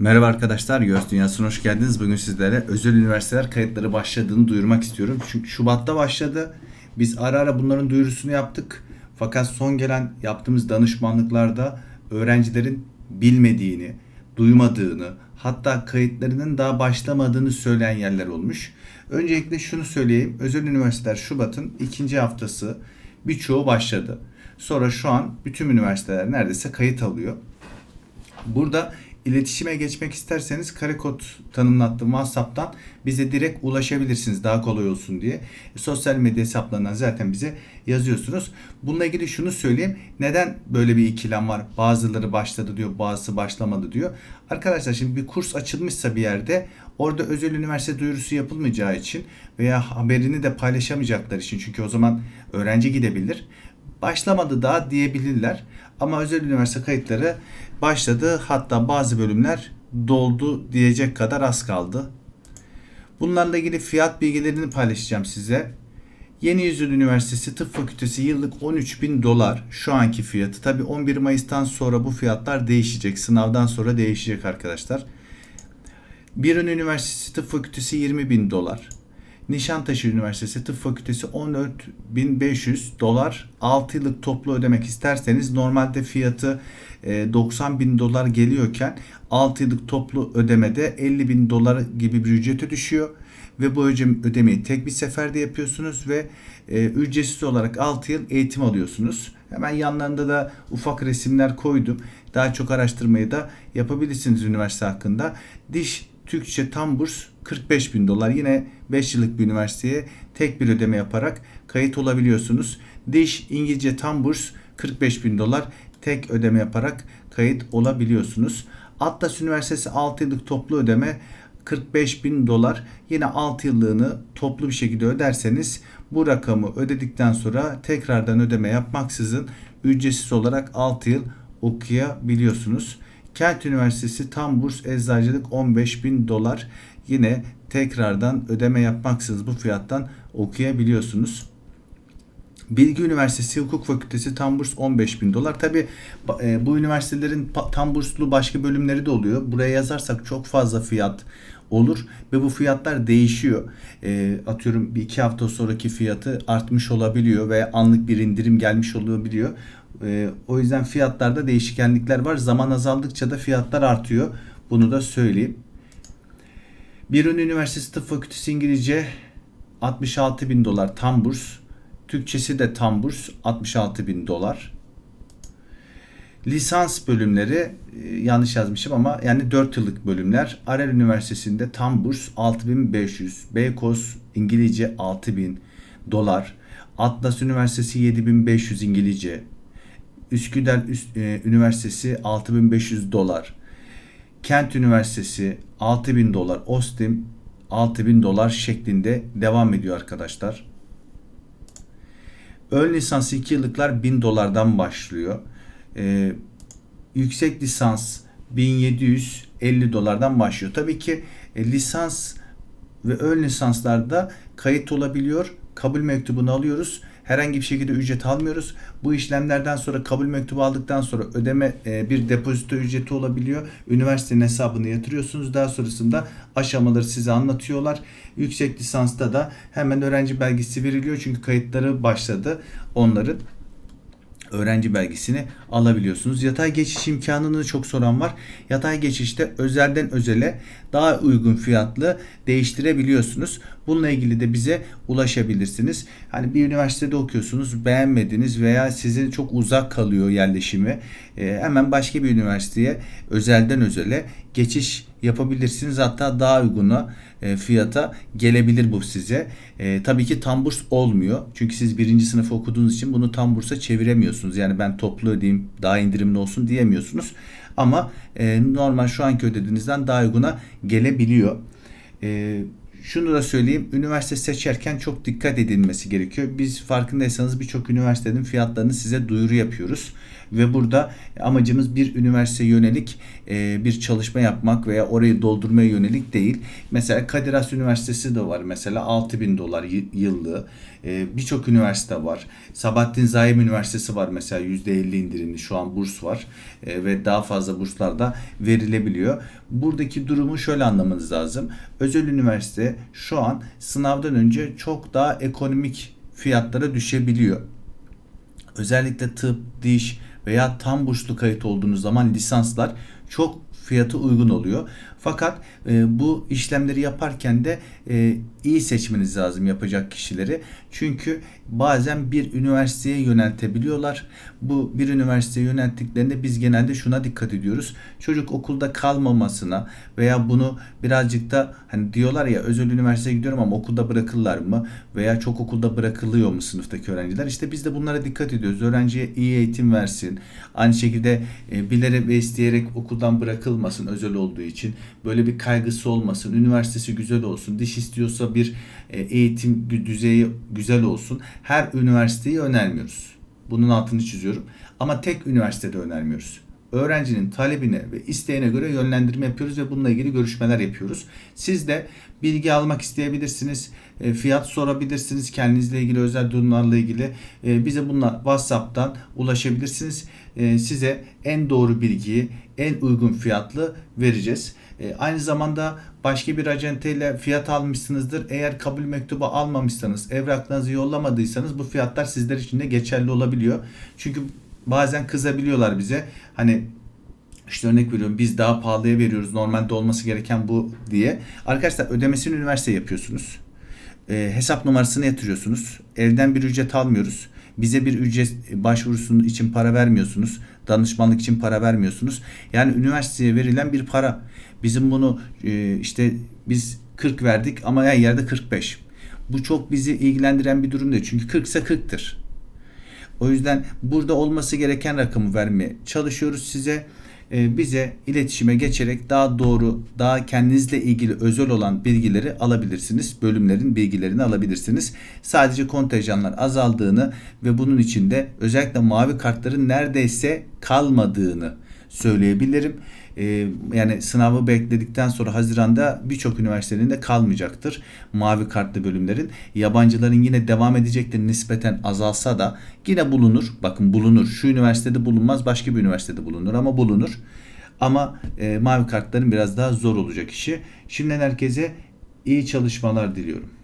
Merhaba arkadaşlar, Göz Dünyası'na hoş geldiniz. Bugün sizlere özel üniversiteler kayıtları başladığını duyurmak istiyorum. Çünkü Şubat'ta başladı. Biz ara ara bunların duyurusunu yaptık. Fakat son gelen yaptığımız danışmanlıklarda öğrencilerin bilmediğini, duymadığını, hatta kayıtlarının daha başlamadığını söyleyen yerler olmuş. Öncelikle şunu söyleyeyim. Özel üniversiteler Şubat'ın ikinci haftası birçoğu başladı. Sonra şu an bütün üniversiteler neredeyse kayıt alıyor. Burada iletişime geçmek isterseniz karekod tanımlattığım WhatsApp'tan bize direkt ulaşabilirsiniz daha kolay olsun diye. Sosyal medya hesaplarından zaten bize yazıyorsunuz. Bununla ilgili şunu söyleyeyim. Neden böyle bir ikilem var? Bazıları başladı diyor, bazısı başlamadı diyor. Arkadaşlar şimdi bir kurs açılmışsa bir yerde orada özel üniversite duyurusu yapılmayacağı için veya haberini de paylaşamayacaklar için çünkü o zaman öğrenci gidebilir başlamadı daha diyebilirler. Ama özel üniversite kayıtları başladı. Hatta bazı bölümler doldu diyecek kadar az kaldı. Bunlarla ilgili fiyat bilgilerini paylaşacağım size. Yeni Yüzyıl Üniversitesi Tıp Fakültesi yıllık 13 bin dolar şu anki fiyatı. Tabi 11 Mayıs'tan sonra bu fiyatlar değişecek. Sınavdan sonra değişecek arkadaşlar. Birun Üniversitesi Tıp Fakültesi 20 bin dolar. Nişantaşı Üniversitesi Tıp Fakültesi 14.500 dolar 6 yıllık toplu ödemek isterseniz normalde fiyatı 90 e, bin dolar geliyorken 6 yıllık toplu ödemede 50 bin dolar gibi bir ücrete düşüyor ve bu ödemeyi tek bir seferde yapıyorsunuz ve e, ücretsiz olarak 6 yıl eğitim alıyorsunuz. Hemen yanlarında da ufak resimler koydum. Daha çok araştırmayı da yapabilirsiniz üniversite hakkında. Diş Türkçe tam burs 45 bin dolar. Yine 5 yıllık bir üniversiteye tek bir ödeme yaparak kayıt olabiliyorsunuz. Diş İngilizce tam burs 45 bin dolar. Tek ödeme yaparak kayıt olabiliyorsunuz. Atlas Üniversitesi 6 yıllık toplu ödeme 45 bin dolar. Yine 6 yıllığını toplu bir şekilde öderseniz bu rakamı ödedikten sonra tekrardan ödeme yapmaksızın ücretsiz olarak 6 yıl okuyabiliyorsunuz. Kent Üniversitesi tam burs eczacılık 15 bin dolar. Yine tekrardan ödeme yapmaksızın bu fiyattan okuyabiliyorsunuz. Bilgi Üniversitesi Hukuk Fakültesi tam burs 15 bin dolar. Tabi e, bu üniversitelerin tam burslu başka bölümleri de oluyor. Buraya yazarsak çok fazla fiyat olur ve bu fiyatlar değişiyor. E, atıyorum bir iki hafta sonraki fiyatı artmış olabiliyor ve anlık bir indirim gelmiş olabiliyor. E, o yüzden fiyatlarda değişkenlikler var. Zaman azaldıkça da fiyatlar artıyor. Bunu da söyleyeyim. Birun Üniversitesi Tıp Fakültesi İngilizce 66 bin dolar tam burs. Türkçesi de tam burs 66 bin dolar. Lisans bölümleri e, yanlış yazmışım ama yani 4 yıllık bölümler. Arel Üniversitesi'nde tam burs 6500. Beykoz İngilizce 6000 dolar. Atlas Üniversitesi 7500 İngilizce. Üsküdar e, Üniversitesi 6500 dolar. Kent Üniversitesi 6000 dolar. Ostim 6000 dolar şeklinde devam ediyor arkadaşlar. Ön lisans 2 yıllıklar 1000 dolardan başlıyor. Ee, yüksek lisans 1750 dolardan başlıyor. Tabii ki e, lisans ve ön lisanslarda kayıt olabiliyor. Kabul mektubunu alıyoruz herhangi bir şekilde ücret almıyoruz. Bu işlemlerden sonra kabul mektubu aldıktan sonra ödeme e, bir depozito ücreti olabiliyor. Üniversitenin hesabını yatırıyorsunuz. Daha sonrasında aşamaları size anlatıyorlar. Yüksek lisansta da hemen öğrenci belgesi veriliyor. Çünkü kayıtları başladı onların öğrenci belgesini alabiliyorsunuz. Yatay geçiş imkanını çok soran var. Yatay geçişte özelden özele daha uygun fiyatlı değiştirebiliyorsunuz. Bununla ilgili de bize ulaşabilirsiniz. Hani bir üniversitede okuyorsunuz, beğenmediniz veya size çok uzak kalıyor yerleşimi. E, hemen başka bir üniversiteye özelden özele geçiş yapabilirsiniz. Hatta daha uyguna e, fiyata gelebilir bu size. E, tabii ki tam burs olmuyor. Çünkü siz birinci sınıf okuduğunuz için bunu tam bursa çeviremiyorsunuz. Yani ben toplu ödeyeyim daha indirimli olsun diyemiyorsunuz. Ama e, normal şu anki ödediğinizden daha uyguna gelebiliyor. E, şunu da söyleyeyim. Üniversite seçerken çok dikkat edilmesi gerekiyor. Biz farkındaysanız birçok üniversitenin fiyatlarını size duyuru yapıyoruz. Ve burada amacımız bir üniversite yönelik e, bir çalışma yapmak veya orayı doldurmaya yönelik değil. Mesela Kadir Has Üniversitesi de var mesela 6000 dolar yıllığı. E, Birçok üniversite var. Sabahattin Zaim Üniversitesi var mesela %50 indirimli şu an burs var E, ve daha fazla burslar da verilebiliyor. Buradaki durumu şöyle anlamanız lazım. Özel üniversite şu an sınavdan önce çok daha ekonomik fiyatlara düşebiliyor. Özellikle tıp, diş veya tam burslu kayıt olduğunuz zaman lisanslar çok fiyatı uygun oluyor. Fakat e, bu işlemleri yaparken de e, iyi seçmeniz lazım yapacak kişileri. Çünkü bazen bir üniversiteye yöneltebiliyorlar. Bu bir üniversiteye yönelttiklerinde biz genelde şuna dikkat ediyoruz. Çocuk okulda kalmamasına veya bunu birazcık da hani diyorlar ya özel üniversiteye gidiyorum ama okulda bırakırlar mı? Veya çok okulda bırakılıyor mu sınıftaki öğrenciler? İşte biz de bunlara dikkat ediyoruz. Öğrenciye iyi eğitim versin. Aynı şekilde e, bilerek ve isteyerek okuldan bırakılmasın özel olduğu için. Böyle bir kaygısı olmasın. Üniversitesi güzel olsun. Diş istiyorsa bir e, eğitim düzeyi güzel olsun. Her üniversiteyi önermiyoruz. Bunun altını çiziyorum. Ama tek üniversitede önermiyoruz. Öğrencinin talebine ve isteğine göre yönlendirme yapıyoruz ve bununla ilgili görüşmeler yapıyoruz. Siz de bilgi almak isteyebilirsiniz, e, fiyat sorabilirsiniz, kendinizle ilgili özel durumlarla ilgili e, bize bununla WhatsApp'tan ulaşabilirsiniz. E, Size en doğru bilgiyi en uygun fiyatlı vereceğiz. Aynı zamanda başka bir acenteyle fiyat almışsınızdır. Eğer kabul mektubu almamışsanız, evraklarınızı yollamadıysanız bu fiyatlar sizler için de geçerli olabiliyor. Çünkü bazen kızabiliyorlar bize. Hani işte örnek veriyorum biz daha pahalıya veriyoruz. Normalde olması gereken bu diye. Arkadaşlar ödemesini üniversite yapıyorsunuz. E, hesap numarasını yatırıyorsunuz. Evden bir ücret almıyoruz. Bize bir ücret başvurusunun için para vermiyorsunuz. Danışmanlık için para vermiyorsunuz. Yani üniversiteye verilen bir para. Bizim bunu e, işte biz 40 verdik ama her yerde 45. Bu çok bizi ilgilendiren bir durum değil. Çünkü 40 ise 40'tır. O yüzden burada olması gereken rakamı vermeye çalışıyoruz size. Ee, bize iletişime geçerek daha doğru, daha kendinizle ilgili özel olan bilgileri alabilirsiniz. Bölümlerin bilgilerini alabilirsiniz. Sadece kontenjanlar azaldığını ve bunun içinde özellikle mavi kartların neredeyse kalmadığını söyleyebilirim. Ee, yani sınavı bekledikten sonra Haziran'da birçok üniversitenin de kalmayacaktır mavi kartlı bölümlerin. Yabancıların yine devam edecektir nispeten azalsa da yine bulunur. Bakın bulunur. Şu üniversitede bulunmaz başka bir üniversitede bulunur ama bulunur. Ama e, mavi kartların biraz daha zor olacak işi. Şimdiden herkese iyi çalışmalar diliyorum.